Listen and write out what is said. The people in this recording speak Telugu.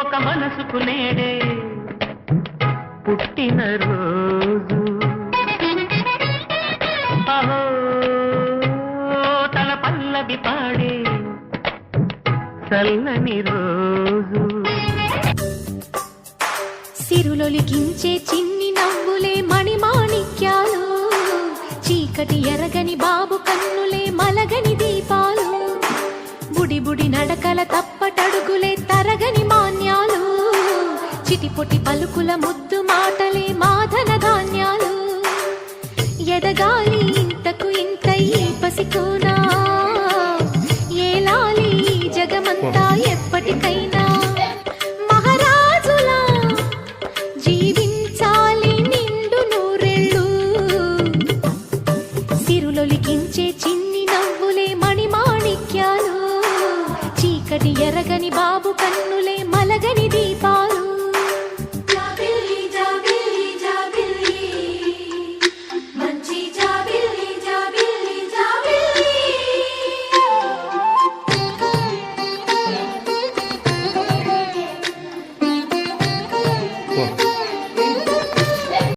ఒక మనసుకు నేడే పుట్టిన రోజు. అహో తన పల్లవి పాడే చల్లని రోజు. సిరులొలికించే చిన్ని నవ్వులే మణిమాణిక్యాలు. చీకటి ఎర బుడి తప్పటడుగులే తరగని మాన్యాలు. చిటిపొటి పలుకుల ముద్దు మాటలే మాధనగా ఎరగని బాబు కన్నులే మలగని